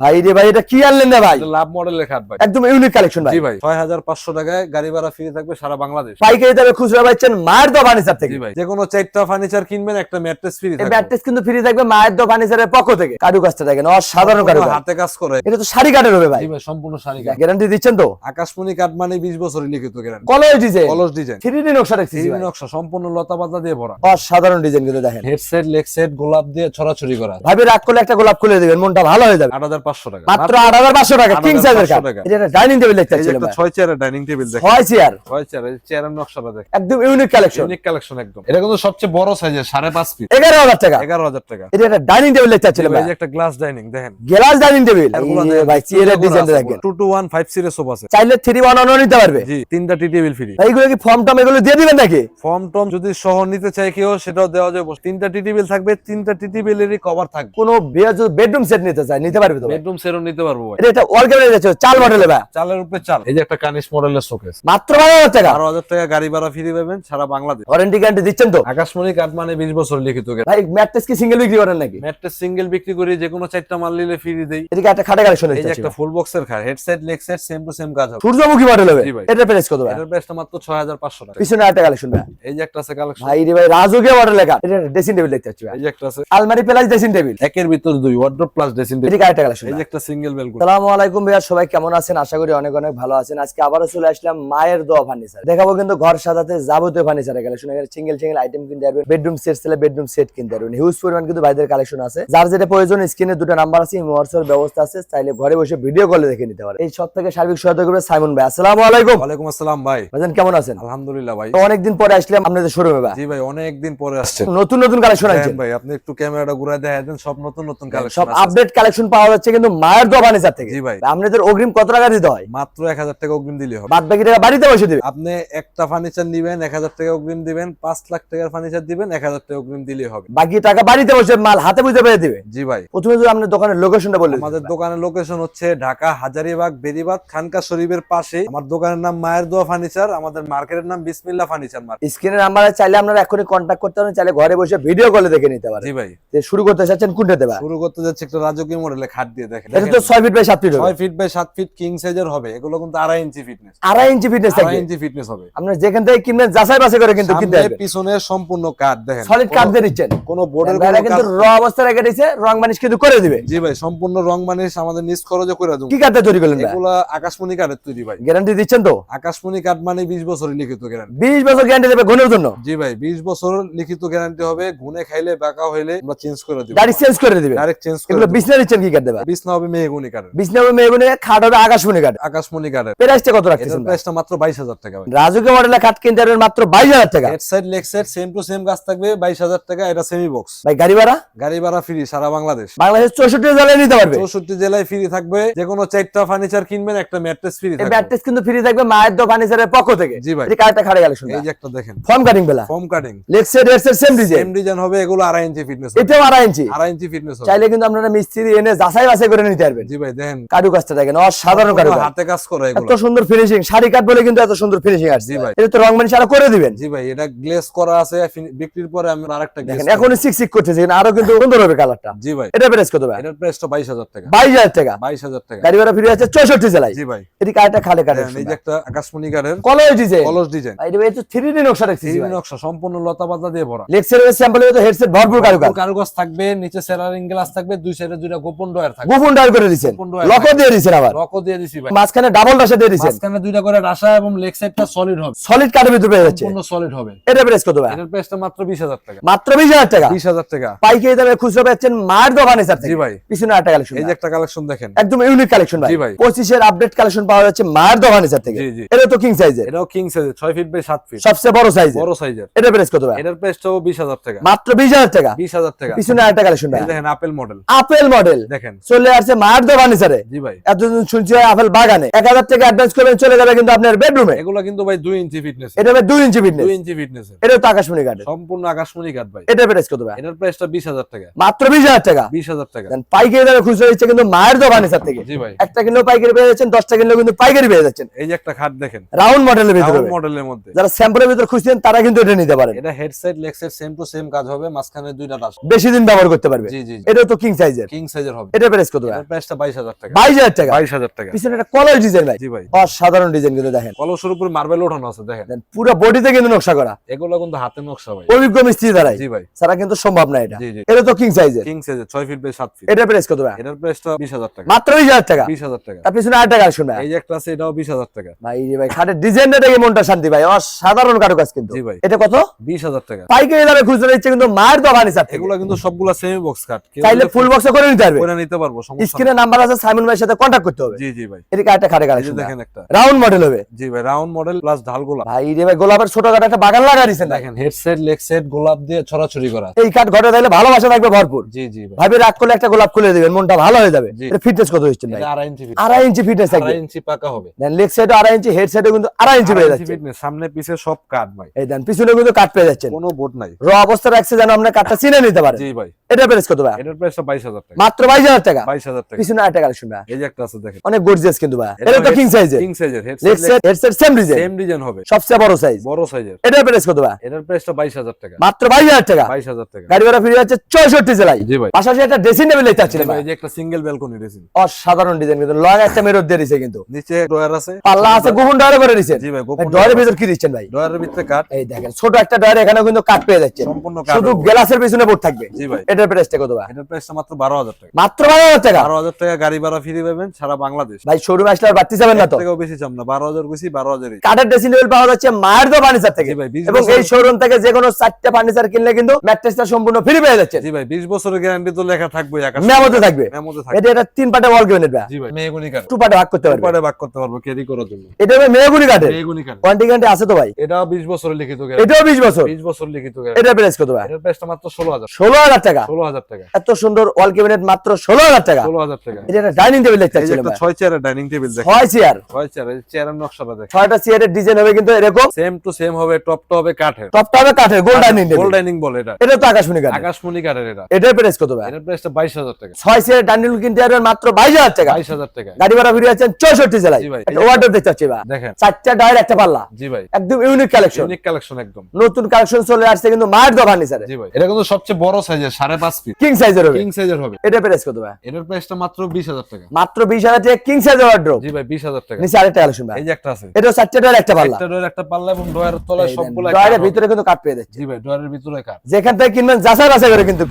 ভাই রে ভাই এটা কি আনলেন না ভাই? লাভ মডেলের খাট ভাই। একদম ইউনিক কালেকশন ভাই। জি ভাই ছয় হাজার পাঁচশো টাকায় গাড়ি ভাড়া ফ্রি থাকবে সারা বাংলাদেশ। পাইকারি দামে খুচরা পাচ্ছেন মায়ের দো ফার্নিচার থেকে। জি ভাই যে কোনো চারটা ফার্নিচার কিনবেন একটা ম্যাট্রেস ফ্রি এই ব্যাটটেস কিন্তু ফ্রি থাকবে মায়ের দো ফার্নিচারের পক্ষ থেকে। কারু কাজটা দেখেন অসাধারণ কারু হাতে কাজ করে। এটা তো শাড়ি কাঠের হবে ভাই। জি ভাই সম্পূর্ণ শাড়ি কাঠ গ্যারান্টি দিচ্ছেন তো? আকাশমণি কাঠ মানে বিশ বছর লিখিত গ্যারান্টি কলর ডিজাইন কলস ডিজাইন নকশা সম্পূর্ণ লতা পাতা দিয়ে ভরা। অসাধারণ ডিজাইন কিন্তু দেখেন। হেডসেট লেগ সেট গোলাপ দিয়ে ছড়াছড়ি করা। ভাবি রাগ করলে একটা গোলাপ খুলে দিবেন মনটা ভালো হয়ে যাবে। পাঁচশো টাকা। মাত্র আট হাজার পাঁচশো টাকা কিং সাইজের টাকা। এটা ডাইনিং টেবিল দেখতে এই যে পাচ্ছিলাম একটা ছয় চেয়ারের ডাইনিং টেবিল দেখেন। ছয় চেয়ার ছয় চেয়ার চেয়ারের নকশাটা দেখেন। একদম ইউনিক কালেকশন ইউনিক কালেকশন একদম। এটা কিন্তু সবচেয়ে বড় সাইজের সাড়ে পাঁচ ফিট এগারো হাজার টাকা। এগারো হাজার টাকা। এটা একটা ডাইনিং টেবিল দেখতে পাচ্ছিলাম এই যে একটা গ্লাস ডাইনিং দেখেন। গ্লাস ডাইনিং টেবিল ভাই চেয়ারের ডিজাইন দেখেন। Two two one five series sofa আছে চাইলে থ্রি ওয়ান অন নিতে পারবে। জি তিনটা টি টেবিল ফ্রি এইগুলো কি ফর্ম টম এগুলো দিয়ে দিবেন নাকি? ফর্ম টম যদি শহর নিতে চাই কেউ সেটাও দেওয়া যাবে। তিনটা টি টেবিল থাকবে তিনটা টি টেবিলেরই কভার থাকবে। কোনো বেডরুম সেট নিতে চায় নিতে পারবে তো? বেডরুম সেরও নিতে পারব ভাই। এটা একটা অর্গানাইজ আছে চাল মডেলে ভাই। চালের উপরে চাল। এই যে একটা কানিস মডেলের শোকেস মাত্র টাকা। টাকা গাড়ি ভাড়া ফ্রি পাবেন সারা বাংলাদেশ। ওয়ারেন্টি গ্যারান্টি দিচ্ছেন তো? আকাশমণি কাঠ মানে বিশ বছর লিখিত ভাই ম্যাট্রেস কি সিঙ্গেল বিক্রি করেন নাকি? ম্যাট্রেস সিঙ্গেল বিক্রি করি যে কোনো চারটা মাল নিলে ফ্রি দেই। এদিকে একটা খাটা কালেকশন এই যে একটা ফুল বক্সের খাট head set leg set same to same কাজ হবে। সূর্যমুখী মডেল হবে এটা প্রাইস কত ভাই? এটার প্রাইসটা মাত্র ছয় হাজার পাঁচশো টাকা। পিছনে একটা কালেকশন ভাই। এই যে একটা আছে কালেকশন ভাই রে ভাই রাজকীয় মডেল লেখা এটা ড্রেসিং টেবিল দেখতে পাচ্ছি ভাই। এই যে একটা আছে। আলমারি প্লাস ড্রেসিং টেবিল একের ভিতর দুই ওয়ার্ড্রপ প্লাস ড্রেসিং এদিকে একটা কালেকশন এই যে একটা সিঙ্গেল বেলকুল সালামু আলাইকুম ভাইয়া সবাই কেমন আছেন? আশা করি অনেক অনেক ভালো আছেন। আজকে আবারও চলে আসলাম মায়ের দোয়া ফার্নিচার দেখাবো কিন্তু ঘর সাজাতে যাবতীয় ফার্নিচারের কালেকশন এখানে সিঙ্গেল সিঙ্গেল আইটেম কিনতে পারবেন বেডরুম সেট ছেলে বেডরুম সেট কিনতে পারবেন। হিউজ পরিমাণ কিন্তু ভাইদের কালেকশন আছে। যার যেটা প্রয়োজন স্ক্রিনে দুটো নাম্বার আছে হোয়াটসঅ্যাপ ব্যবস্থা আছে। চাইলে ঘরে বসে ভিডিও কলে দেখে নিতে পারেন। এই সব থেকে সার্বিক সহায়তা করবে সাইমন ভাই। আসসালামু আলাইকুম। ওয়ালাইকুম আসসালাম ভাই। ভাইজান কেমন আছেন? আলহামদুলিল্লাহ ভাই। অনেকদিন পরে আসলাম আপনাদের শোরুমে ভাই। জি ভাই অনেক দিন পরে আসছেন। নতুন নতুন কালেকশন আছে হ্যাঁ ভাই আপনি একটু ক্যামেরাটা ঘুরে দেখা দেন সব নতুন নতুন কালেকশন সব আপডেট কালেকশন পাওয়া যাচ্ছে কিন্তু মায়ের দোয়া ফার্নিচার থেকে। জি ভাই। আপনাদের অগ্রিম কত টাকা দিতে হয়? মাত্র এক হাজার টাকা অগ্রিম দিলে হবে। বাদ বাকি টাকা বাড়িতে বসে দিবে। আপনি একটা ফার্নিচার নিবেন এক হাজার টাকা অগ্রিম দিবেন পাঁচ লাখ টাকার ফার্নিচার দিবেন এক হাজার টাকা অগ্রিম দিলে হবে। বাকি টাকা বাড়িতে বসে মাল হাতে বুঝে পেয়ে দিবে। জি ভাই। প্রথমে যদি আপনার দোকানের লোকেশনটা বলে আমাদের দোকানের লোকেশন হচ্ছে ঢাকা হাজারিবাগ বেরিবাগ খানকা শরীফের পাশে আমার দোকানের নাম মায়ের দোয়া ফার্নিচার আমাদের মার্কেটের নাম বিসমিল্লা ফার্নিচার মার্কেট স্ক্রিনের নাম্বারে চাইলে আপনারা এখনই কন্ট্যাক্ট করতে পারেন চাইলে ঘরে বসে ভিডিও কলে দেখে নিতে পারেন। জি ভাই। শুরু করতে চাচ্ছেন কোনটা দেবা শুরু করতে যাচ্ছে একটা রাজকীয় মডেলে খাট দিয়ে দেখেন এটা তো ছয় ফিট বাই ফিট হবে। ফিট বাই সাত ফিট কিং সাইজের হবে। এগুলো কিন্তু আড়াই ইঞ্চি ফিটনেস আড়াই ইঞ্চি ফিটনেস আড়াই ইঞ্চি ফিটনেস হবে। আপনার যেখান থেকে কিনবেন যাচাই বাছাই করে কিন্তু কিনতে হবে পিছনে সম্পূর্ণ কাঠ দেখেন। সলিড কাঠ দিয়ে নিচ্ছেন। কোনো বোর্ডের ভাইরা কিন্তু র অবস্থা রেখে দিয়েছে রং মানিশ কিন্তু করে দিবে। জি ভাই সম্পূর্ণ রং মানিস আমাদের নিজ খরচে করে দেবো। কি কাঠটা তৈরি করলেন আকাশমণি কাঠের তৈরি ভাই। গ্যারান্টি দিচ্ছেন তো? আকাশমণি কাঠ মানে বিশ বছরের লিখিত গ্যারান্টি বিশ বছর গ্যারান্টি দেবে ঘনের জন্য? জি ভাই বিশ বছর লিখিত গ্যারান্টি হবে। গুনে খাইলে বাঁকা হইলে আমরা চেঞ্জ করে দিব। গাড়ি চেঞ্জ করে দিবে। ডাইরেক্ট চেঞ্জ করে এগুলো বিছনা দিচ্ছেন কি কাঠ দেবা বিছনা হবে মেহগুনি কাঠের বিছনা হবে মেয়ে খাট হবে আকাশমণি কাঠ আকাশমণি কাঠের প্রাইসটা কত এটার প্রাইসটা মাত্র বাইশ হাজার টাকা রাজুকে মডেলের খাট কিনতে পারবেন মাত্র বাইশ হাজার টাকা। Head side leg side same to same গাছ থাকবে বাইশ হাজার টাকা এটা সেমি বক্স ভাই গাড়ি ভাড়া? গাড়ি ভাড়া ফ্রি সারা বাংলাদেশ। বাংলাদেশ চৌষট্টি জেলায় নিতে পারবে। চৌষট্টি জেলায় ফ্রি থাকবে যে কোনো চারটা ফার্নিচার কিনবেন একটা ম্যাট্রেস ফ্রি থাকবে। কিন্তু ফ্রি থাকবে মায়ের দো ফার্নিচারের পক্ষ থেকে। জি ভাই। এই খাড়ে গেল শুনে এই যে একটা দেখেন। ফর্ম কাটিং বেলা। Form cutting leg same design same design হবে এগুলো আড়াই ইঞ্চি ফিটনেস এটাও আড়াই ইঞ্চি আড়াই ইঞ্চি ফিটনেস চাইলে কিন্তু আপনারা মিস্ত্রি এনে যাচাই বাছাই করে নিতে পারবেন। জি ভাই দেখেন। কারু কাজটা দেখেন অসাধারণ কারু হাতে কাজ করা এত সুন্দর ফিনিশিং শাড়ি কাট বলে কিন্তু এত সুন্দর ফিনিশিং আসছে। জি ভাই। এটা তো রং মানিশ আরও করে দিবেন। জি ভাই এটা গ্লেজ করা আছে বিক্রির পরে আমি আরেকটা দেখেন এখনই সিক সিক করতেছে আরও কিন্তু সুন্দর হবে কালারটা জি ভাই। এটা প্রাইস কত ভাই? এটার প্রাইসটা বাইশ হাজার টাকা। বাইশ হাজার টাকা। বাইশ হাজার টাকা। গাড়ি ভাড়া ফ্রি আছে চৌষট্টি জেলায়। জি ভাই। এটি কার্ডটা খালে কাটে এই যে একটা আকাশমণি কাঠের কলর ডিজাইন কলস ডিজাইন এটা তো থ্রি ডি নকশা রাখছি থ্রি নকশা সম্পূর্ণ লতা পাতা দিয়ে ভরা। লেক্সার স্যাম্পল তো হেডসেট ভরপুর কারু কাজ কারুকাজ থাকবে নিচে সেরারিং গ্লাস থাকবে দুই সাইডে দুইটা গোপন ডয়ার থাকবে। গোপন ডাল করে গোপন লকও দিয়ে দিচ্ছেন আবার। লকও দিয়ে দিছি ভাই। মাঝখানে ডাবল রাশা দিয়ে দিচ্ছেন মাঝখানে দুইটা করে রাশা এবং লেগ সাইডটা সলিড হবে। সলিড কাঠের ভিতরে পেয়ে যাচ্ছে। সম্পূর্ণ সলিড হবে। এটা প্রাইস কত ভাই? এটার প্রাইসটা মাত্র বিশ হাজার টাকা। মাত্র বিশ হাজার টাকা? বিশ হাজার টাকা। পাইকারি দামে খুচরো পাচ্ছেন মায়ের দোকানে স্যার জি ভাই। পিছনে একটা কালেকশন এই যে একটা কালেকশন দেখেন। একদম ইউনিক কালেকশন ভাই। জি ভাই। পঁচিশের আপডেট কালেকশন পাওয়া যাচ্ছে মায়ের দোকানে স্যার থেকে। জি, জি। এটা তো কিং সাইজের এটাও কিং সাইজের ছয় ফিট বাই সাত ফিট সবচেয়ে বড় সাইজের বড় সাইজের এটা প্রাইস কত ভাই? এটার প্রাইসটাও বিশ হাজার টাকা। মাত্র বিশ হাজার টাকা। বিশ হাজার টাকা। পিছনে একটা কালেকশন ভাই। দেখেন আপেল মডেল আপেল মডেল দেখেন। চলে আসছে জি ভাই। এতদিন শুনছি আপেল বাগানে। এক হাজার টাকা অ্যাডভান্স করবেন চলে যাবে কিন্তু আপনার বেডরুমে এগুলো কিন্তু ভাই দুই ইঞ্চি ফিটনেস এটা হবে দুই ইঞ্চি ফিটনেস দুই ইঞ্চি ফিটনেস এটা তো আকাশমণি কাঠের সম্পূর্ণ আকাশমণি কাঠ ভাই। এটা প্রাইস কত ভাই? এটার প্রাইসটা বিশ হাজার টাকা। মাত্র বিশ হাজার টাকা? বিশ হাজার টাকা। দেন পাইকারি দামে খুচরো দিচ্ছে কিন্তু মায়ের দোকানে স্যার থেকে। জি ভাই। একটা কিলো পাইকারি পেয়ে যাচ্ছেন দশটা কিলো কিন্তু পাইকারি পেয়ে যাচ্ছেন। এই যে একটা খাট দেখেন। রাউন্ড মডেলের ভিতরে। মডেলের মধ্যে। যারা স্যাম্পলের ভিতরে খুঁজছেন তারা কিন্তু এটা নিতে পারেন। এটা head set leg set same to same কাজ হবে মাঝখানে দুইটা বেশি দিন ব্যবহার করতে পারবে। জি জি এটাও তো কিং সাইজের কিং সাইজের হবে। এটা প্রাইস প্রাইস কত ভাই? প্রাইসটা টাকা। টাকা? টাকা। পিছনে একটা ডিজাইন ভাই জি ভাই। অসাধারণ ডিজাইন কিন্তু দেখেন। কলসের উপর মার্বেল ওঠানো আছে দেখেন। পুরো বডিতে কিন্তু নকশা করা। এগুলো কিন্তু হাতে নকশা ভাই। অভিজ্ঞ মিস্ত্রি দ্বারাই জি ভাই। সারা কিন্তু সম্ভব না এটা। এটা তো কিং সাইজের কিং সাইজের ফিট বাই ফিট এটা প্রাইস কত ভাই? এটার প্রাইসটা বিশ হাজার টাকা। মাত্র বিশ হাজার টাকা? বিশ হাজার টাকা। তার পিছনে টাকা এই যে একটা আছে এটাও বিশ হাজার টাকা। ভাই রে ভাই খাটের ডিজাইনটা দেখে মনটা শান্তি ভাই। অসাধারণ কারুকাজ কিন্তু। জি ভাই। এটা কত? বিশ হাজার টাকা। পাইকারি দামে খুচরা দিচ্ছে কিন্তু দোকানে স্যার এগুলো কিন্তু সবগুলা সেমি বক্স কাট চাইলে ফুল বক্সে করে নিতে পারবে। করে নিতে পারব। নেই। স্ক্রিনে নাম্বার আছে সাইমন ভাইয়ের সাথে কন্ট্যাক্ট করতে হবে। জি জি ভাই। এদিকে একটা খাটে কালেকশন দেখেন একটা। রাউন্ড মডেল হবে। জি ভাই রাউন্ড মডেল প্লাস ঢাল গোলাপ ভাই রে ভাই গোলাপের ছোট কাটা একটা বাগান লাগা দিচ্ছেন দেখেন হেড সেট লেগ সেট গোলাপ দিয়ে ছড়াছড়ি করা। এই কাঠ ঘরে তাহলে ভালোবাসা থাকবে ভরপুর। জি জি ভাই। ভাবি রাগ করলে একটা গোলাপ খুলে দিবেন মনটা ভালো হয়ে যাবে। এটা ফিটনেস কত হচ্ছে ভাই? ইঞ্চি আড়াই ইঞ্চি ফিটনেস থাকবে আড়াই ইঞ্চি পাকা হবে। দেন লেগ সাইডে ইঞ্চি হেড সাইডে কিন্তু আড়াই ইঞ্চি আড়াই পেয়ে যাচ্ছে। সামনে পিছে সব কাট ভাই। এই দেন পিছনে কিন্তু কাঠ পেয়ে যাচ্ছেন। কোনো বোর্ড নাই। র অবস্থা রাখছে যেন আপনার কাঠটা চিনে নিতে পারে জি ভাই। এটা প্রাইস কত ভাই? এটার বাইশ হাজার টাকা। মাত্র বাইশ হাজার টাকা। বাইশ হাজার টাকা। পিছনে একটা কালেকশন ভাই। এই যে একটা আছে দেখেন। অনেক গর্জিয়াস কিন্তু ভাই। এটা তো কিং সাইজের কিং সাইজের head leg side head side same design same design হবে। সবচেয়ে বড় সাইজ বড় সাইজের এটা প্রাইস কত ভাই? এটার প্রাইসটা বাইশ হাজার টাকা। মাত্র বাইশ হাজার টাকা। বাইশ হাজার টাকা। গাড়ি ভাড়া ফিরে যাচ্ছে চৌষট্টি জেলায়। জি ভাই। পাশাপাশি একটা ড্রেসিং টেবিল দেখতে পাচ্ছিলাম এই যে একটা সিঙ্গেল ব্যালকনি রেসিং অসাধারণ ডিজাইন কিন্তু। লং একটা মেরর দিয়ে দিছে কিন্তু। নিচে ড্রয়ার আছে। পাল্লা আছে গোপন ডয়ারে করে দিচ্ছেন জি ভাই গোপন ডয়ারের ভিতর কি দিচ্ছেন ভাই? ড্রয়ারের ভিতরে কাট এই দেখেন ছোট একটা ডয়ারে এখানেও কিন্তু কাঠ পেয়ে যাচ্ছে সম্পূর্ণ কাট শুধু গ্লাসের পিছনে বোর্ড থাকবে। জি ভাই। এটার প্রাইসটা কত ভাই? এটার প্রাইসটা মাত্র বারো হাজার টাকা। মাত্র বারো হাজার টাকা? বারো হাজার টাকা গাড়ি ভাড়া ফ্রি পাবেন সারা বাংলাদেশ। ভাই শোরুমে আসলে আর বাড়তি যাবেন না তো? থেকেও বেশি চাম না বারো হাজার গেছি বারো হাজারই কাঠের ড্রেসিং টেবিল পাওয়া যাচ্ছে মায়ের দো ফার্নিচার থেকে। জি ভাই, 20 এবং এই শোরুম থেকে যে কোনো চারটে ফার্নিচার কিনলে কিন্তু ম্যাট্রেসটা সম্পূর্ণ ফ্রি পেয়ে যাচ্ছে জি ভাই বিশ বছরের গ্যারান্টি তো লেখা থাকবে মেমোতে থাকবে। মেমোতে থাকবে। এটা এটা তিন পাটে ওয়াল কেবিনেট ভাই জি ভাই। মেহগুনি কাঠ। টু পাটে ভাগ করতে পারবে। পরে বাক করতে পারব ক্যারি করার জন্য। এটা হবে মেহগুনি কাঠের। মেহগুনি কাঠ। কোয়ান্টি গ্যারান্টি আছে তো ভাই? এটাও বিশ বছরের লিখিত গ্যারান্টি এটাও বিশ বছর। বিশ বছর লিখিত গ্যারান্টি এটার প্রাইস কত ভাই? এটার প্রাইসটা মাত্র ষোলো হাজার। ষোলো হাজার টাকা। ষোলো হাজার টাকা। এত সুন্দর ওয়াল ক্যাবিনেট মাত্র ষোলো হাজার টাকা। ষোলো হাজার টাকা। এটা একটা ডাইনিং টেবিল দেখতে। ছয় চেয়ারের ডাইনিং টেবিল দেখ ছয় চেয়ার ছয় চেয়ার চেয়ারের নকশাটা দেখ ছয়টা চেয়ারের ডিজাইন হবে কিন্তু এরকম। সেম টু সেম হবে টপটা হবে কাঠের। টপটা হবে কাঠের গোল্ড ডাইনিং টেবিল ডাইনিং বলে এটা। এটা তো আকাশমণি কাঠ আকাশমণি কাঠের এটা। এটার প্রাইস কত ভাই? এটার প্রাইসটা বাইশ হাজার টাকা। ছয় চেয়ারের ডাইনিং কিনতে পারবেন মাত্র বাইশ হাজার টাকা। বাইশ হাজার টাকা। গাড়ি ভাড়া ফিরে যাচ্ছেন চৌষট্টি জেলায়। একটা দেখতে পাচ্ছি ভাই। দেখেন। চারটা ডায়ের একটা পাল্লা। জি ভাই। একদম ইউনিক কালেকশন ইউনিক কালেকশন একদম। নতুন কালেকশন চলে আসছে কিন্তু মায়ের দো ফার্নিচারে জি ভাই। এটা কিন্তু সবচেয়ে বড় সাইজের সাড়ে পাঁচ ফিট কিং সাইজের হবে। কিং সাইজের হবে। এটা প্রাইস কত ভাই? এটার প্রাইসটা মাত্র বিশ হাজার টাকা। মাত্র বিশ হাজার টাকা কিং ওয়ার্ডরোব জি ভাই বিশ হাজার টাকা। নিচে আরেকটা কালেকশন ভাই। এই যে একটা আছে। এটা চারটা ডায়ের একটা পাল্লা। ডোর একটা পাল্লা এবং ডোয়ারের তলায় সবগুলো ডয়ের হবে। ভিতরে কিন্তু কাঠ পেয়ে যাচ্ছে। জি ভাই ডোয়ারের ভিতরে কাঠ যেখান থেকে কিনবেন যাচাই বাছাই করে কিন্তু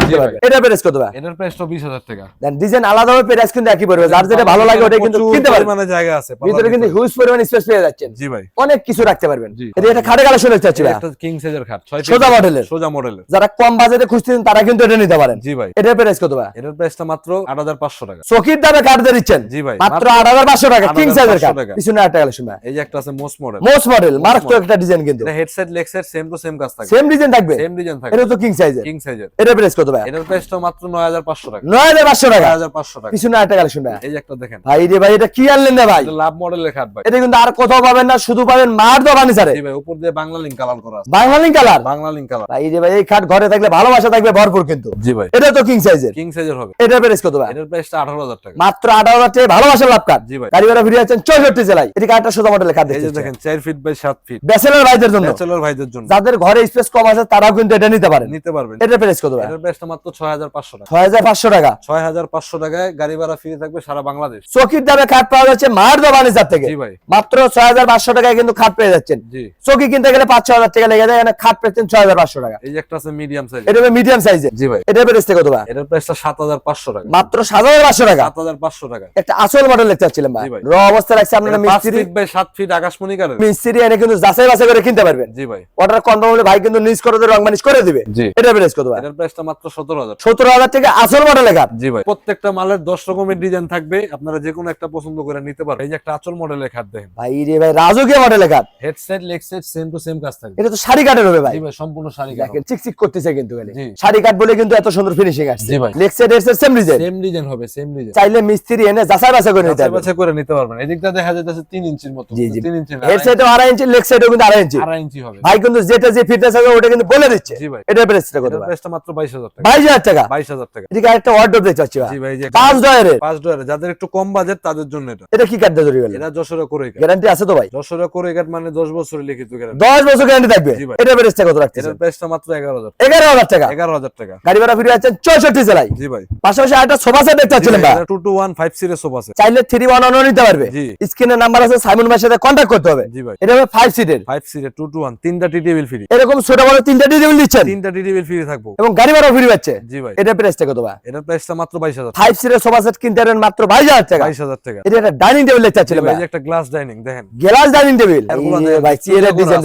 এটা প্রাইস কত ভাই। এটার প্রাইসটা বিশ হাজার টাকা। দেন ডিজাইন আলাদা হবে প্রাইস কিন্তু একই পড়বে যার যেটা ভালো লাগে ওটা কিন্তু কিনতে পরিমাণে জায়গা আছে ভিতরে কিন্তু হিউজ পরিমাণ স্পেস পেয়ে যাচ্ছেন। জি ভাই। অনেক কিছু রাখতে পারবেন। এটা একটা খাটে কালেকশন দেখতে পাচ্ছি ভাই একটা কিং সাইজের খাট সোজা মডেলের সোজা মডেলের যারা কম বাজেটে খুঁজতেছেন তারা কিন্তু এটা নিতে পারেন। জি ভাই। এটার প্রাইস কত ভাই? এটার প্রাইসটা মাত্র আট হাজার পাঁচশো টাকা। চকির দামে কাঠ দিয়ে দিচ্ছেন? জি ভাই মাত্র আট হাজার পাঁচশো টাকা কিং সাইজের কাঠ। পিছনে একটা কালেকশন ভাই। এই যে একটা আছে মোস্ট মডেল মোস্ট মডেল মারাত্মক একটা ডিজাইন কিন্তু। এটা head set leg set same to same কাজ থাকে সেম ডিজাইন থাকবে? সেম ডিজাইন থাকে এটা তো কিং সাইজের কিং সাইজের এটার প্রাইস কত ভাই? এটার প্রাইসটা মাত্র নয় হাজার পাঁচশো টাকা। নয় হাজার পাঁচশো টাকা। নয় হাজার পাঁচশো টাকা। পিছনে একটা কালেকশন ভাই। এই যে একটা দেখেন। ভাই রে ভাই এটা কি আনলেন না ভাই? এটা লাভ মডেলের খাট ভাই। এটা কিন্তু আর কোথাও পাবেন না শুধু পাবেন মার দোকানে স্যারে। জি ভাই উপর দিয়ে বাংলা কালার করা আছে। বাংলালিং কালার বাংলা কালার ভাই রে ভাই এই খাট ঘরে থাকলে ভালোবাসা থাকবে ভরপুর কিন্তু। জি ভাই। এটা তো কিং সাইজের কিং সাইজের হবে। এটা প্রাইস কত ভাই? এটার প্রাইসটা আঠারো হাজার টাকা। মাত্র ভালোবাসার লাভ জি ভাই। গাড়ি ভাড়া ফিরে যাচ্ছেন চৌষট্টি জেলায়। এটি সোজা মডেলের দেখতে দেখেন ফিট বাই ফিট ব্যাচেলার ভাইদের জন্য। ব্যাচেলর ভাইদের জন্য। যাদের ঘরে স্পেস কম আছে তারাও কিন্তু এটা নিতে পারেন। নিতে পারবেন। এটার প্রাইস কত ভাই? এটার প্রাইসটা মাত্র ছয় হাজার পাঁচশো টাকা। ছয় হাজার পাঁচশো টাকা। ছয় হাজার পাঁচশো টাকায় গাড়ি ভাড়া ফ্রি থাকবে সারা বাংলাদেশ। চকির দামে খাট পাওয়া যাচ্ছে মার দোকানে থেকে। জি ভাই। মাত্র ছয় হাজার পাঁচশো টাকায় কিন্তু খাট পেয়ে যাচ্ছেন। জি। চকি কিনতে গেলে পাঁচ ছ হাজার টাকা লেগে যায় এখানে খাট পেয়েছেন ছয় হাজার পাঁচশো টাকা। এই যে একটা আছে মিডিয়াম সাইজ এটা মিডিয়াম সাইজের জি ভাই। এটার প্রাইস কত ভাই? এটার প্রাইসটা সাত হাজার পাঁচশো টাকা। মাত্র সাত হাজার পাঁচশো টাকা। সাত হাজার পাঁচশো টাকা। একটা আসল মডেল দেখতে পাচ্ছিলাম ভাই। র অবস্থা রাখছে আপনারা মিস্ত্রি ফিট সাত ফিট আকাশমণি কারের মিস্ত্রি এনে কিন্তু যাচাই বাছাই করে কিনতে পারবেন। জি ভাই। অর্ডার কনফার্ম হলে ভাই কিন্তু নিজ করে রং মানিশ করে দিবে। জি। এটা প্রাইস কত ভাই? এটার প্রাইসটা মাত্র সতেরো হাজার। সতেরো হাজার টাকা আসল মডেল খাট। জি ভাই। প্রত্যেকটা মালের দশ রকমের ডিজাইন থাকবে। আপনারা যে কোনো একটা পছন্দ করে নিতে পারেন এই যে একটা আচল খাট দেখেন। ভাই রে ভাই রাজকীয় মডেল খাট। Head set leg set same to same কাজ থাকবে। এটা তো শাড়ি কাঠের হবে ভাই। জি ভাই সম্পূর্ণ শাড়ি দেখেন চিকচিক করতেছে কিন্তু শাড়ি কাঠ বলে কিন্তু এত সুন্দর ফিনিশিং আসছে। জি ভাই। ডিজাইন সেম ডিজাইন হবে সেম ডিজাইন। চাইলে মিস্ত্রি এনে যাচাই বাছাই করে নিতে বাছাই করে নিতে পারবেন এদিকটা দেখা যাচ্ছে তিন ইঞ্চির মতো। জি, জি। ইঞ্চি ইঞ্চি লেগ সাইডও কিন্তু ইঞ্চি। ইঞ্চি হবে। ভাই কিন্তু যেটা যে ফিটনেস ওটা কিন্তু বলে দিচ্ছে। জি ভাই। এটা প্রাইসটা কত ভাই? প্রাইসটা মাত্র বাইশ হাজার টাকা। বাইশ হাজার টাকা? বাইশ হাজার টাকা। এদিকে একটা ওয়ার্ডরোব দেখতে পাচ্ছি ভাই। জি ভাই পাঁচ ডয়ারে যাদের একটু কম বাজেট তাদের জন্য এটা। এটা কি দিয়ে তৈরি করলেন? এটা যশোরে করে গ্যারান্টি আছে তো ভাই? যশোরে করে কাট মানে দশ বছরের লিখিত গ্যারান্টি দশ বছর গ্যারান্টি থাকবে। এটা প্রাইসটা কত রাখতেছেন? এটার প্রাইসটা মাত্র এগারো হাজার এগারো হাজার টাকা। এগারো হাজার টাকা। গাড়ি ভাড়া ফিরে যাচ্ছেন চৌষট্টি জেলায়। জি ভাই। পাশাপাশি একটা সোফা সেট দেখতে পাচ্ছিলেন ভাই টু টু ওয়ান ফাইভ সিটের সোফা সেট চাইলে থ্রি ওয়ান ওয়ান নিতে পারবে। জি। নাম্বার আছে সাইমন ভাইয়ের সাথে কন্ট্যাক্ট করতে হবে। জি ভাই। এটা হবে ফাইভ সিটের ফাইভ সিটের টু টু ওয়ান তিনটা টি টেবিল ফ্রি এরকম ছোট বড় তিনটা ডিটেবিল দিচ্ছেন তিনটা টি টেবিল ফ্রি থাকব। এবং গাড়ি ভাড়া ফ্রি পাচ্ছে। জি ভাই। এটা প্রাইসটা কত ভাই এটার প্রাইসটা মাত্র বাইশ হাজার। ফাইভ সিটের সোফা সেট কিনতে পারবেন মাত্র বাইশ হাজার টাকা। বাইশ হাজার টাকা। এটা একটা ডাইনিং টেবিল দেখতে পাচ্ছিলেন ভাই, ভাই এই যে একটা গ্লাস ডাইনিং দেখেন। গ্লাস ডাইনিং টেবিল ভাই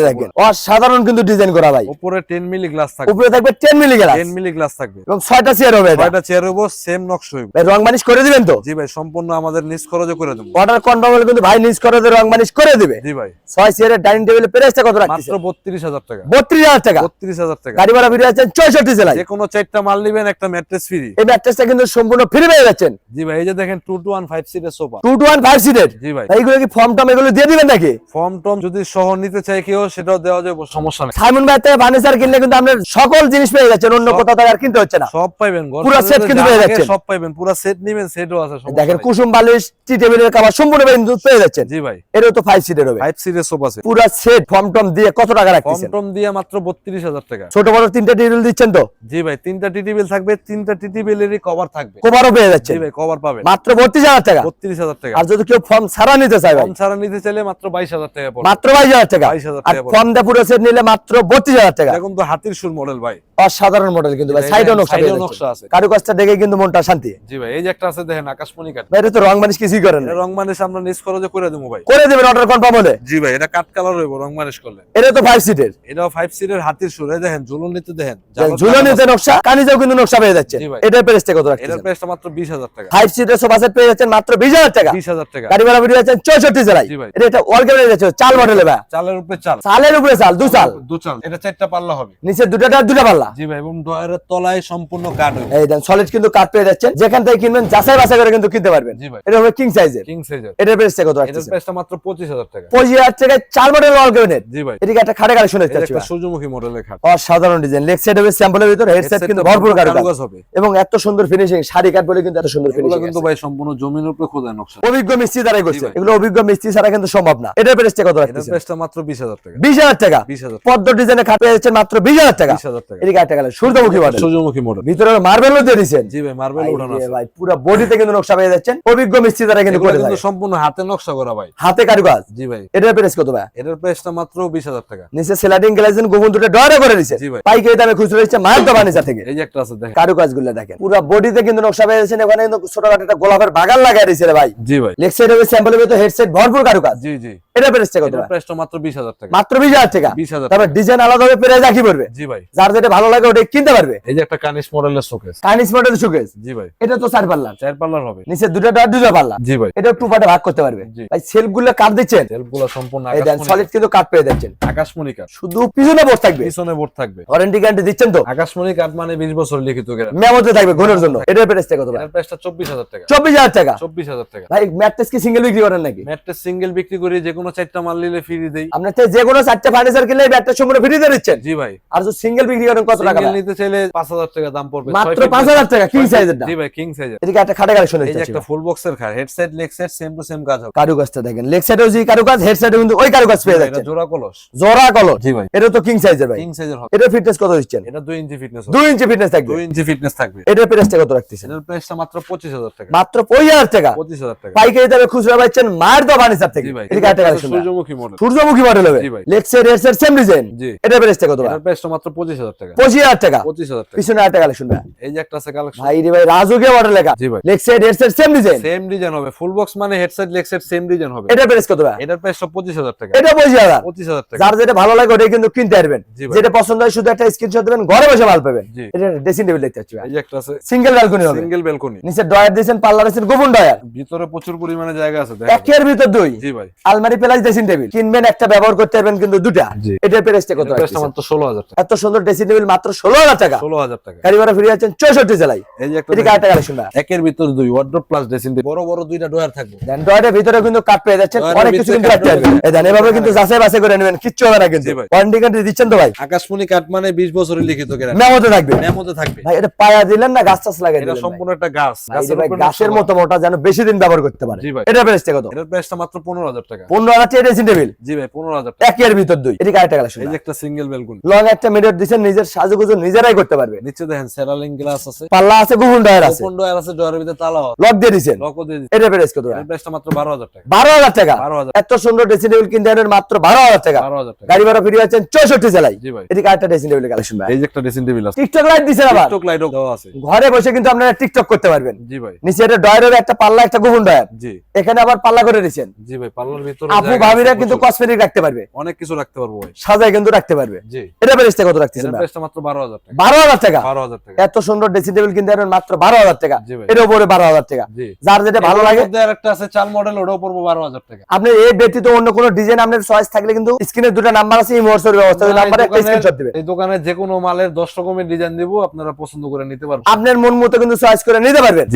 দেখেন। অসাধারণ কিন্তু ডিজাইন করা ভাই। উপরে টেন মিলি গ্লাস থাকবে। উপরে থাকবে ten milli glass milli glass থাকবে। এবং ছয়টা চেয়ার হবে এটা। চেয়ার হব সেম নকশ ভাই রং মানিশ করে দিবেন তো? জি ভাই সম্পূর্ণ আমাদের নিজ খরচে করে দেবো। অর্ডার কনফার্ম হলে কিন্তু ভাই নিজ করে রং মানিশ করে দিবে। জি ভাই। ছয় চেয়ারের ডাইনিং টেবিলের প্রাইসটা কত রাখছে মাত্র বত্রিশ হাজার টাকা। বত্রিশ হাজার টাকা। বত্রিশ হাজার টাকা। গাড়ি ভাড়া ফিরে যাচ্ছেন চৌষট্টি জেলায় যে কোনো চারটা মাল নিবেন একটা ম্যাট্রেস ফ্রি এই ম্যাট্রেসটা কিন্তু সম্পূর্ণ ফ্রি পেয়ে যাচ্ছেন। জি ভাই এই যে দেখেন টু টু ওয়ান ফাইভ সিটের sofa two two one five সিটের জি ভাই। এইগুলো কি ফর্ম টম এগুলো দিয়ে দিবেন নাকি? ফর্ম টম যদি সহ নিতে চাই কেউ সেটাও দেওয়া যাবে সমস্যা নেই। সাইমন ভাই থেকে ফার্নিচার কিনলে কিন্তু সকল জিনিস পেয়ে যাচ্ছেন অন্য কোথাও থেকে আর কিনতে হচ্ছে না। সব পাইবেন পুরা set কিন্তু পেয়ে যাচ্ছেন। সব পাইবেন পুরো সেট নিবেন সেটও আছে দেখেন কুসুম বালিশ টি টেবিলের খাবার সম্পূর্ণ পেয়ে যাচ্ছেন। জি ভাই। তো ফাইভ সিটের হবে ফাইভ সিটের সোফা সেট পুরা সেট ফর্ম টম দিয়ে কত টাকা ফর্ম টম দিয়ে মাত্র বত্রিশ হাজার টাকা। ছোট বড় তিনটা টেবিল দিচ্ছেন তো? জি ভাই তিনটা টি টেবিল থাকবে তিনটা টি টেবিলেরই কভার থাকবে। কভারও পেয়ে যাচ্ছে জি ভাই কভার পাবেন। মাত্র বত্রিশ হাজার টাকা। বত্রিশ হাজার টাকা। আর যদি কেউ ফর্ম ছাড়া নিতে চায় ভাই? কম ছাড়া নিতে চাইলে মাত্র বাইশ হাজার টাকা পড়বে। মাত্র বাইশ হাজার টাকা। 22,000 আর টাকা পড়বে। ফর্ম দিয়ে পুরো সেট নিলে মাত্র বত্রিশ হাজার টাকা। এখন তো হাতির সুর মডেল ভাই। অসাধারণ মডেল কিন্তু ভাই এটা সাইডও নকশা সাইডেও নকশা আছে। কারুকাজটা দেখে কিন্তু মনটা শান্তি। জি ভাই এই যে একটা আছে দেখেন আকাশমণি কাঠ ভাই এটা তো রং মানিশ কিছুই করেন। রং মানিশ আমরা নিজ খরচে করে দেবো ভাই। করে দেবেন অর্ডার কনফার্ম হলে। জি ভাই এটা কাঠ কালার হইব রং মানিশ করলে। এটা তো ফাইভ সিটের এটাও ফাইভ সিটের হাতির সুর দেখেন ঝুলন নিতে দেখেন ঝুলনিতে নকশা কানিজেও কিন্তু নকশা পেয়ে যাচ্ছে। এটার প্রাইসটা কত এটার রাখছেন প্রাইসটা মাত্র বিশ হাজার টাকা। ফাইভ সিটের সোফা সেট পেয়ে যাচ্ছেন মাত্র বিশ হাজার টাকা। বিশ হাজার টাকা। গাড়ি ভাড়া বেরিয়ে যাচ্ছেন চৌষট্টি জেলায়। জি ভাই। এটা ওয়াল ক্যামেরা যাচ্ছে চাল মডেলে ভাই। চালের উপরে চাল। চালের উপরে চাল দু চাল। দু চাল। এটা চারটা পাল্লা হবে। নিচে দুটা দুটা পাল্লা। জি ভাই এবং ডয়ারের তলায় সম্পূর্ণ কাঠ এই দেন সলিড কিন্তু কাট পেয়ে যাচ্ছেন। যেখান থেকে কিনবেন যাচাই বাছাই করে কিন্তু কিনতে পারবেন। জি ভাই। এটা হবে কিং সাইজের কিং সাইজের এটার প্রাইসটা কত এটার রাখছেন প্রাইসটা মাত্র পঁচিশ হাজার টাকা। পঁচিশ হাজার টাকায় চার মডেল ওয়াল ক্যাবিনেট জি ভাই। এদিকে একটা খাটে কালেকশন দেখতে এটা পাচ্ছি একটা সূর্যমুখী মডেলের খাট। অসাধারণ ডিজাইন লেগ সাইড হবে স্যাম্পলের ভিতর হেড সাইড কিন্তু ভরপুর কারুকাজ। হবে। এবং এত সুন্দর ফিনিশিং শাড়ি কাট বলে কিন্তু এত সুন্দর ফিনিশিং কিন্তু ভাই সম্পূর্ণ জমির উপরে খোদা নকশা। অভিজ্ঞ মিস্ত্রি দ্বারাই করছে। এগুলো অভিজ্ঞ মিস্ত্রি ছাড়া কিন্তু সম্ভব না। এটার প্রাইসটা কত এটার রাখতেছেন প্রাইসটা মাত্র বিশ হাজার টাকা। বিশ হাজার টাকা। বিশ হাজার পদ্ম ডিজাইনে খাট পেয়ে যাচ্ছেন মাত্র বিশ হাজার টাকা। বিশ হাজার টাকা। একটা গেলে। সূর্যমুখী মডেল সূর্যমুখী মডেল ভিতরে মার্বেলও দিয়ে দিচ্ছেন জি ভাই মার্বেল আছে। ভাই পুরো বডিতে কিন্তু নকশা পেয়ে যাচ্ছেন। অভিজ্ঞ মিস্ত্রি দ্বারা কিন্তু করে কিন্তু সম্পূর্ণ হাতে নকশা করা ভাই। হাতে কারুকাজ? জি ভাই। এটার প্রাইস কত ভাই? এটার প্রাইসটা মাত্র বিশ হাজার টাকা। নিচে সেলাডিং গোবন দুটো ডয়ারে করে দিছে জি ভাই। পাইকারি দামে খুচরো দিচ্ছে দোকানে থেকে। এই যে একটা আছে দেখেন। কারুকাজগুলো দেখেন। পুরো বডিতে কিন্তু নকশা পেয়ে যাচ্ছেন। কিন্তু ছোটখাটো একটা গোলাপের বাগান লাগাই দিয়েছে ভাই। জি ভাই। হবে স্যাম্পলের ভিতরে হেডসেট ভরপুর কারুকাজ। জি জি। এটা প্রাইসটা কত? প্রাইসটা মাত্র বিশ হাজার টাকা। মাত্র বিশ হাজার টাকা। বিশ হাজার তারপর ডিজাইন আলাদা হবে প্রাইস একই পড়বে জি ভাই। যার যেটা ভালো লাগে ওটা কিনতে পারবে? এই যে একটা কানিশ মডেলের শোকেস চাইনিজ মডেল সুকেস জি ভাই। এটা তো চার পাল্লা চার পাল্লার হবে। নিচে দুটো ডট দুটো পাল্লা। জি ভাই। এটা টু পার্টে ভাগ করতে পারবে। ভাই সেলফগুলো কাট দিচ্ছেন? সেলফগুলো সম্পূর্ণ এই দেন সলিড কিন্তু কাট পেয়ে যাচ্ছেন। আকাশমণি কাঠ শুধু পিছনে বসে থাকবে? পিছনে বোর্ড থাকবে। ওয়ারেন্টি গ্যারান্টি দিচ্ছেন তো? আকাশমণি কাঠ মানে বিশ বছর লিখিত গ্যারান্টি মেমোতে থাকবে ঘনের জন্য। এটার প্রাইসটা কত ভাই? এটার প্রাইসটা চব্বিশ হাজার টাকা। চব্বিশ হাজার টাকা? চব্বিশ হাজার টাকা। ভাই ম্যাট্রেস কি সিঙ্গেল বিক্রি করেন নাকি? ম্যাট্রেস সিঙ্গেল বিক্রি করি যে কোনো চারটা মাল নিলে ফ্রি দেই। আপনার থেকে যে কোনো চারটে ফার্নিচার কিনলে ম্যাট্রেস সম্পূর্ণ ফ্রিতে দিচ্ছেন। জি ভাই। আর যদি সিঙ্গেল বিক্রি করেন কত টাকা নিতে চাইলে পাঁচ হাজার টাকা দাম পড়বে। মাত্র 5,000 টাকা, king ছয় feet- size এর দাম। জি ভাই কিং সাইজের এদিকে একটা খাটে কালেকশন এই যে একটা ফুল বক্সের খাট head side same to same কাজ হবে। কারুকাজটা দেখেন লেগ যে কারুকাজ হেড কিন্তু ওই কারুকাজ পেয়ে এটা জোড়া কলস। জোড়া কলর জি ভাই। এটা তো কিং সাইজের ভাই। কিং সাইজের হবে। এটা ফিটনেস কত দিচ্ছেন? এটা দুই ইঞ্চি ফিটনেস দুই ইঞ্চি ফিটনেস থাকবে। দুই ইঞ্চি ফিটনেস থাকবে। এটার প্রাইসটা কত রাখতেছেন? এটার প্রাইসটা মাত্র পঁচিশ হাজার টাকা। মাত্র পঁচিশ হাজার টাকা। পঁচিশ হাজার টাকা। পাইকারি দামে খুচরা পাচ্ছেন মায়ের দো ফার্নিচার থেকে। জি একটা কালেকশন সূর্যমুখী মডেল সূর্যমুখী মডেল হবে। জি ভাই। Side head side same design জি। এটার প্রাইসটা কত ভাই? এটার প্রাইসটা মাত্র পঁচিশ হাজার টাকা। পঁচিশ হাজার টাকা। পঁচিশ হাজার টাকা। পিছনে একটা কালেকশন ভাই। এই যে একটা আছে কালেকশন ভাই রে ভাই রাজুকে মডেল লেখা। জি ভাই। Leg side head same design same design হবে। ফুল বক্স মানে head leg side same design হবে। এটার প্রাইস কত ভাই? এটার প্রাইসটা পঁচিশ টাকা। এটা পঁচিশ হাজার। পঁচিশ হাজার টাকা। যার যেটা ভালো লাগে ওটাই কিন্তু কিনতে পারবেন। যেটা পছন্দ হয় শুধু একটা স্ক্রিনশট দেবেন ঘরে বসে মাল পাবেন। এটা ড্রেসিং টেবিল দেখতে পাচ্ছি এই একটা আছে সিঙ্গেল ব্যালকনি হবে। সিঙ্গেল ব্যালকনি নিচে ডয়ার দিয়েছেন পাল্লা দিয়েছেন গোপন ডয়ার ভিতরে প্রচুর পরিমাণে জায়গা আছে দেখেন। একের ভিতর দুই। জি ভাই। আলমারি প্লাস ড্রেসিং টেবিল কিনবেন একটা ব্যবহার করতে পারবেন কিন্তু দুটা। জি। এটার প্রাইসটা কত প্রাইসটা মাত্র ষোলো হাজার টাকা। এত সুন্দর ড্রেসিং টেবিল মাত্র ষোলো হাজার টাকা। ষোলো হাজার টাকা। গাড়ি ভাড়া ফিরে যাচ্ছেন চৌষট্টি জেলায়। এই যে একটা এদিকে দেখেন, আরেকটা কালেকশন একের ভিতর দুই ওয়ার্ড্রপ প্লাস ড্রেসিং বড় বড় দুইটা ডয়ার থাকবে। ডয়ারের ভিতরে কিন্তু কাট পেয়ে যাচ্ছেন অনেক কিছু কিন্তু কাট পারবেন দেন এভাবে কিন্তু যাচাই বাছাই করে নেবেন কিচ্ছু হবে না কিন্তু। ওয়ারেন্টি গ্যারান্টি দিচ্ছেন তো ভাই। আকাশমণি কাঠ মানে বিশ বছরের লিখিত গ্যারান্টি মেমোতে থাকবে। মেমোতে থাকবে। ভাই এটা পায়া দিলেন না গাছ টাছ লাগাই এটা দিলেন? সম্পূর্ণ একটা গাছ। গাছের গাছের মতো মোটা যেন বেশি দিন ব্যবহার করতে পারে। এটা প্রাইসটা কত। এটার প্রাইসটা মাত্র পনেরো হাজার টাকা। পনেরো হাজার ড্রেসিং টেবিল জি ভাই পনেরো হাজার টাকা। একের ভিতর দুই। এটা আরেকটা কালেকশন এই যে একটা সিঙ্গেল বেলকুন। লং একটা মিরর দিচ্ছেন নিজের সাজুগুজু নিজেরাই করতে পারবে। নিচে দেখেন সেরালিং গ্লাস আছে। পাল্লা আছে গুগুন ডয়ার আছে। ওপেন ডয়ার আছে ডয়ারের ভিতরে তালা লক দিয়ে দিছেন লকও দিয়ে দিচ্ছে এটা প্রাইস কত? এর প্রাইসটা মাত্র বারো হাজার টাকা। বারো হাজার টাকা? বারো হাজার এত সুন্দর ড্রেসিং টেবিল কিনতে আনেন মাত্র বারো হাজার টাকা। বারো হাজার টাকা। গাড়ি ভাড়া ফিরে আছেন চৌষট্টি জেলায়। জি ভাই। এদিকে আরেকটা ড্রেসিং কালেকশন ভাই। এই যে একটা ড্রেসিং টেবিল আছে। টিকটক লাইট দিছেন আবার। টিকটক লাইটও দেওয়া আছে। ঘরে বসে কিন্তু আপনারা টিকটক করতে পারবেন। জি ভাই। নিচে একটা ডয়ারের একটা পাল্লা একটা গুগুন ডয়ার জি। এখানে আবার পাল্লা করে দিচ্ছেন জি ভাই পার্লার ভিতরে আপু ভাবিরা কিন্তু। কসমেটিক রাখতে পারবে। অনেক কিছু রাখতে পারব ভাই। সাজায় কিন্তু রাখতে পারবে। জি। এটা প্রাইসটা কত রাখতেছেন ভাই? প্রাইসটা মাত্র বারো হাজার টাকা। বারো হাজার টাকা? বারো হাজার টাকা। এত সুন্দর ড্রেসিং টেবিল কিনতে আনেন মাত্র বারো হাজার টাকা। এর উপরে বারো হাজার টাকা। যার যেটা ভালো লাগে মধ্যে আছে চাল মডেল ওটাও পড়ব বারো হাজার টাকা। আপনি এই ব্যতীত অন্য কোনো ডিজাইন আপনার চয়েস থাকলে কিন্তু স্ক্রিনে দুটো নাম্বার আছে এই মোটসের ব্যবস্থা এই নাম্বারে একটা স্ক্রিনশট দিবেন। এই দোকানে যে কোনো মালের দশ রকমের ডিজাইন দিব আপনারা পছন্দ করে নিতে পারবেন। আপনার মন মতো কিন্তু চয়েস করে নিতে পারবেন।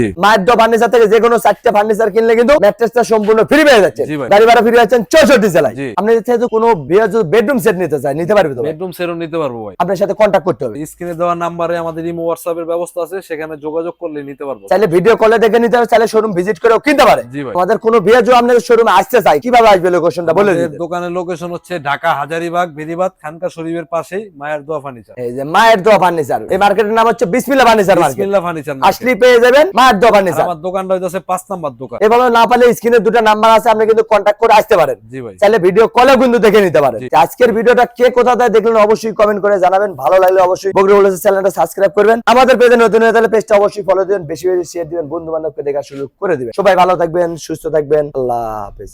ফার্নিচার থেকে যে কোনো চারটে ফার্নিচার কিনলে কিন্তু ম্যাট্রেসটা সম্পূর্ণ ফ্রি পেয়ে যাচ্ছে গাড়ি ভাড়া ফ্রি চৌষট্টি জেলায়। আপনি যেহেতু কোনো বেডরুম সেট নিতে চায় নিতে পারবে তো? বেডরুম নিতে পারব ভাই। আপনার সাথে কন্ট্যাক্ট করতে হবে। স্ক্রিনে দেওয়া নাম্বারে আমাদের ইমো হোয়াটসঅ্যাপ এর ব্যবস্থা আছে সেখানে যোগাযোগ করলে নিতে পারব। চাইলে ভিডিও কলে দেখে নিতে চাইলে শোরুম ভিজিট করেও কিনতে পারে। আমাদের কোনো আপনাদের শোরুমে আসতে চাই। কীভাবে আসবে লোকেশনটা বলে দিতে। দোকানের লোকেশন হচ্ছে ঢাকা হাজারিবাগ বেরিবাদ খানকা শরীফের পাশেই মায়ের দোয়া ফার্নিচার এই যে মায়ের দোয়া ফার্নিচার এই মার্কেটের নাম হচ্ছে বিসমিল্লা ফার্নিচার মার্কেট বিসমিল্লাহ ফার্নিচার আসলে পেয়ে যাবেন মায়ের দোয়া ফার্নিচার আমার দোকানটা হইতাছে পাঁচ নাম্বার দোকান। এভাবে না পারলে স্ক্রিনে দুটো নাম্বার আছে আপনি কিন্তু কন্ট্যাক্ট করে আসতে পারেন। জি ভাই। চাইলে ভিডিও কলেও কিন্তু দেখে নিতে পারেন। আজকের ভিডিওটা কে কোথা থেকে দেখলেন অবশ্যই কমেন্ট করে জানাবেন। ভালো লাগলে অবশ্যই বলেছে চ্যানেলটা সাবস্ক্রাইব করবেন। আমাদের পেজে নতুন হয়ে তাহলে পেজটা অবশ্যই ফলো দিবেন, বেশি বেশি শেয়ার দিবেন বন্ধু বান্ধবকে দেখা শুরু করে দিবেন। সবাই ভালো থাকবেন, সুস্থ থাকবেন, আল্লাহ হাফেজ।